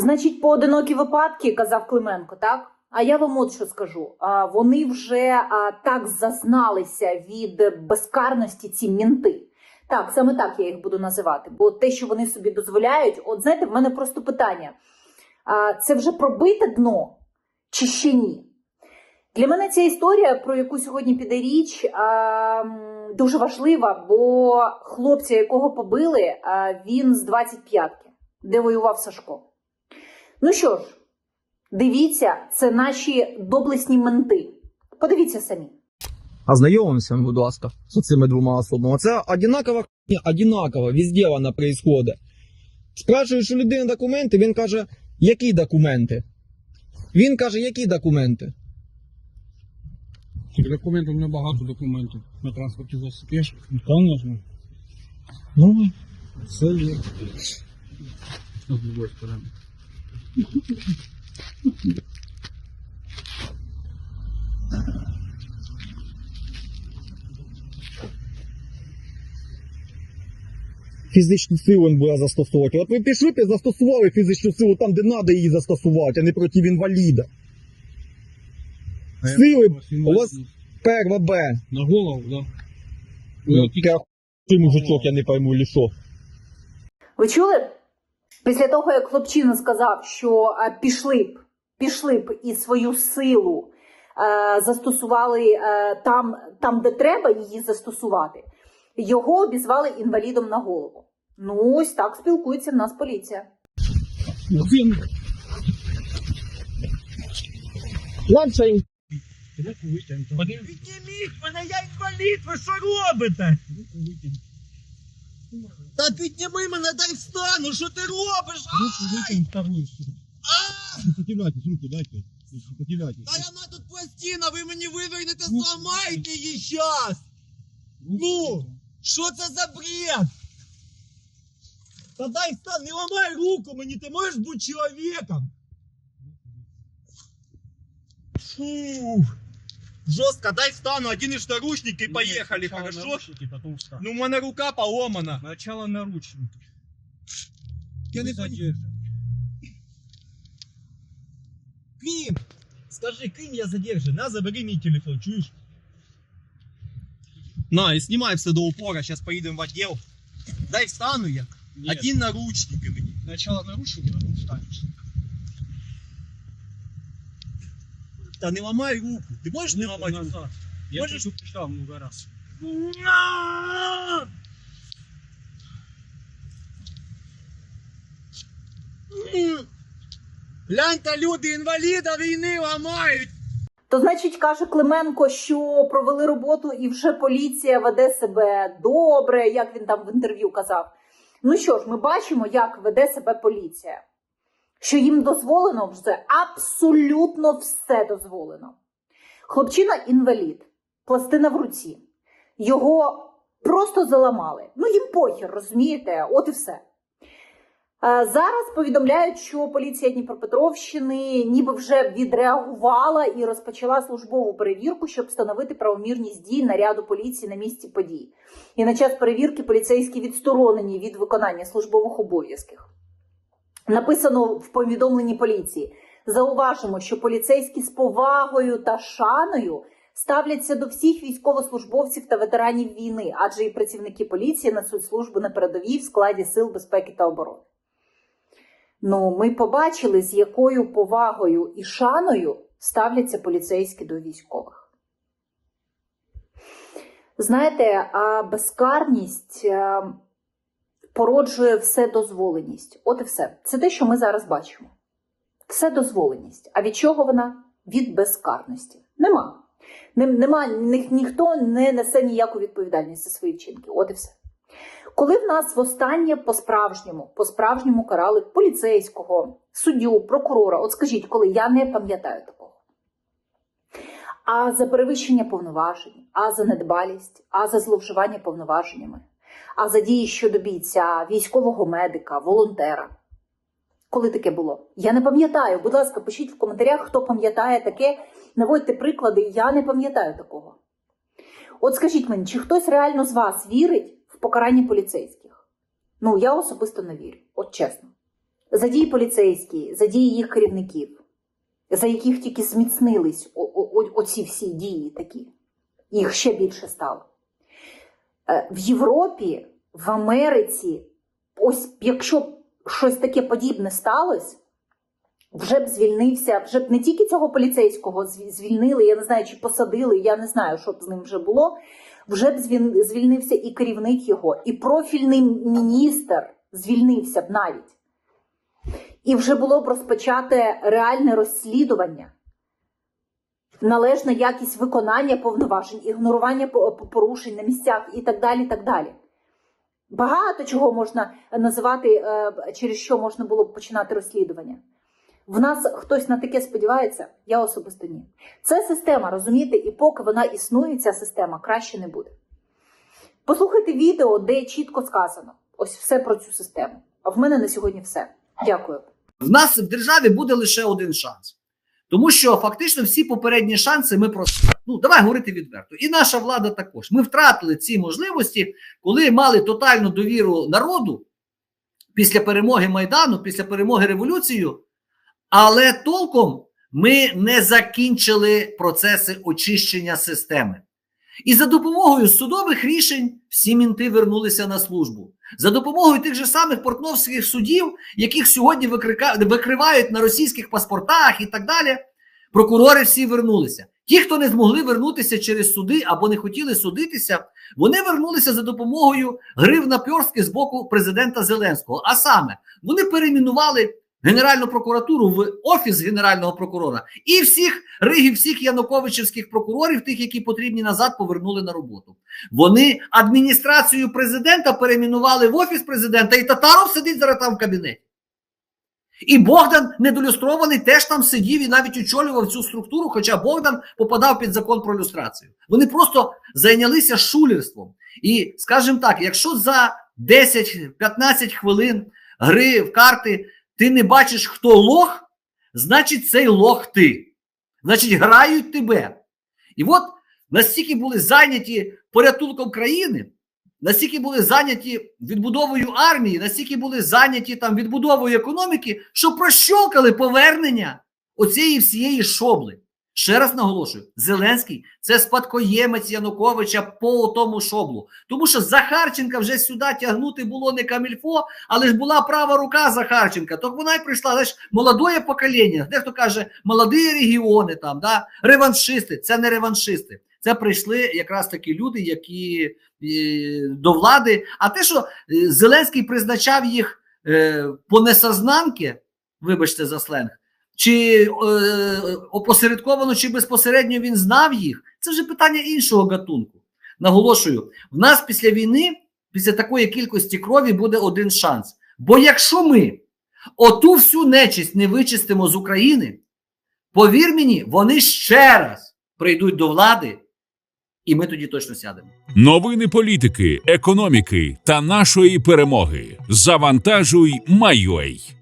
Значить, поодинокі випадки, казав Клименко, так? А я вам от що скажу. Вони вже так зазналися від безкарності ці мінти. Так, саме так я їх буду називати. Бо те, що вони собі дозволяють, от знаєте, в мене просто питання: а, це вже пробите дно чи ще ні? Для мене ця історія, про яку сьогодні піде річ, а, дуже важлива, бо хлопця, якого побили, а, він з 25-ки, де воював Сашко. Ну що ж, дивіться, це наші доблесні менти. Подивіться самі. Ознайомимося, будь ласка, з цими двома особами. Це одинакова хуйня, одинаково, везде вона происходить. Спрашуєш у людини документи, він каже, які документи? Він каже, які документи? Документів мене багато документів на транспорті засобі. Конечно. Ну, Все є. З другої сторони. Фізичну силу він буде застосовувати. От ви пішли б і застосували фізичну силу там, де треба її застосувати, а не проти інваліда. А Сили у вас перва Б. На голову, да? Ну, Ну, я хуй мужичок, я не пойму, чи. Ви чули? Після того, як хлопчина сказав, що пішли б, пішли б і свою силу е, застосували е, там, там, де треба її застосувати, його обізвали інвалідом на голову. Ну, ось так спілкується в нас поліція. Він Ланша Підніміть мене, я інвалід, ви що робите? Та підніми мене, дай встану, що ти робиш? А! руку витягнув вторую сюди. Сопротивляйтесь, руку дайте. Сопротивляйтесь. Та яна тут пластина, ви мені вивернете, зламаєте її щас! Ну, що це за бред? Та дай встань, не ламай руку мені, ти можеш бути чоловіком? Фу. Жестко, дай встану, оденешь наручники и поехали, хорошо? Наручники, потом встань. Ну, у мене рука поломана. Начало наручники. Я не Вы понимаю. задержаны. Крим! Скажи, Крим, я задержан. На, забери мій телефон, чуєш? На, і знімай все до упора, зараз поїдемо в отдел. Дай встану я. Нет, Один наручники мені. Начало наручники, потом встанешь. Та не ламай руку. Ти можеш не ламати руку? Я Можешь- предупреждал много раз. Гляньте, люди інваліда війни ламають. То значить, каже Клименко, що провели роботу і вже поліція веде себе добре, як він там в інтерв'ю казав. Ну що ж, ми бачимо, як веде себе поліція. Що їм дозволено вже абсолютно все дозволено. Хлопчина інвалід, пластина в руці. Його просто заламали. Ну їм похір, розумієте? От і все. Зараз повідомляють, що поліція Дніпропетровщини ніби вже відреагувала і розпочала службову перевірку, щоб встановити правомірність дій наряду поліції на місці подій. І на час перевірки поліцейські відсторонені від виконання службових обов'язків. Написано в повідомленні поліції. Зауважимо, що поліцейські з повагою та шаною ставляться до всіх військовослужбовців та ветеранів війни, адже і працівники поліції несуть службу на передовій в складі сил безпеки та оборони. Ну, ми побачили, з якою повагою і шаною ставляться поліцейські до військових. Знаєте, а безкарність е, породжує вседозволеність. От і все. Це те, що ми зараз бачимо. Вседозволеність. А від чого вона? Від безкарності. Нема. Нема, ні- ніхто не несе ніяку відповідальність за свої вчинки. От і все. Коли в нас востаннє по-справжньому, по-справжньому карали поліцейського, суддю, прокурора, от скажіть, коли я не пам'ятаю такого. А за перевищення повноважень, а за недбалість, а за зловживання повноваженнями, а за дії щодо бійця, військового медика, волонтера. Коли таке було? Я не пам'ятаю. Будь ласка, пишіть в коментарях, хто пам'ятає таке. Наводьте приклади, я не пам'ятаю такого. От скажіть мені, чи хтось реально з вас вірить в покарання поліцейських? Ну, я особисто не вірю, от чесно. за дії поліцейські, за дії їх керівників, за яких тільки зміцнились оці всі дії такі, їх ще більше стало. Е, В Європі, в Америці, ось якщо б щось таке подібне сталося, вже б звільнився, вже б не тільки цього поліцейського звільнили, я не знаю, чи посадили, я не знаю, що б з ним вже було. Вже б звільнився і керівник його, і профільний міністр звільнився б навіть. І вже було б розпочате реальне розслідування, належна якість виконання повноважень, ігнорування по- по- порушень на місцях і так далі. так далі. Багато чого можна називати, е, через що можна було б починати розслідування. В нас хтось на таке сподівається, я особисто ні. Це система, розумієте, і поки вона існує, ця система краще не буде. Послухайте відео, де чітко сказано ось все про цю систему. А в мене на сьогодні все. Дякую. В нас в державі буде лише один шанс. Тому що фактично всі попередні шанси ми просто ну давай говорити відверто. І наша влада також. Ми втратили ці можливості, коли мали тотальну довіру народу після перемоги Майдану, після перемоги революцію, але толком ми не закінчили процеси очищення системи. І за допомогою судових рішень всі мінти вернулися на службу. За допомогою тих же самих портновських судів, яких сьогодні викривають на російських паспортах і так далі, прокурори всі вернулися. Ті, хто не змогли вернутися через суди або не хотіли судитися, вони вернулися за допомогою гри в наперстки з боку президента Зеленського. А саме, вони перейменували Генеральну прокуратуру в офіс генерального прокурора і всіх ригів, всіх януковичівських прокурорів, тих, які потрібні назад, повернули на роботу. Вони адміністрацію президента перейменували в офіс президента, і Татаров сидить зараз там в кабінеті. І Богдан недолюстрований теж там сидів і навіть очолював цю структуру, хоча Богдан попадав під закон про люстрацію. Вони просто зайнялися шулерством. І, скажімо так, якщо за 10-15 хвилин гри в карти ти не бачиш, хто лох, значить цей лох ти. Значить, грають тебе. І от настільки були зайняті порятунком країни, настільки були зайняті відбудовою армії, настільки були зайняті там відбудовою економіки, що прощолкали повернення оцієї всієї шобли. Ще раз наголошую: Зеленський це спадкоємець Януковича по тому шоблу. Тому що Захарченка вже сюди тягнути було не камільфо, але ж була права рука Захарченка. То вона й прийшла, знаєш, молодое покоління. Дехто каже, молоді регіони, там, да? реваншисти. Це не реваншисти. Це прийшли якраз такі люди, які е, до влади. А те, що е, Зеленський призначав їх е, по несознанки, вибачте за сленг, чи е, опосередковано, чи безпосередньо він знав їх, це вже питання іншого гатунку. Наголошую, в нас після війни, після такої кількості крові буде один шанс. Бо якщо ми оту всю нечисть не вичистимо з України, повір мені, вони ще раз прийдуть до влади, і ми тоді точно сядемо. Новини політики, економіки та нашої перемоги. Завантажуй, Майой.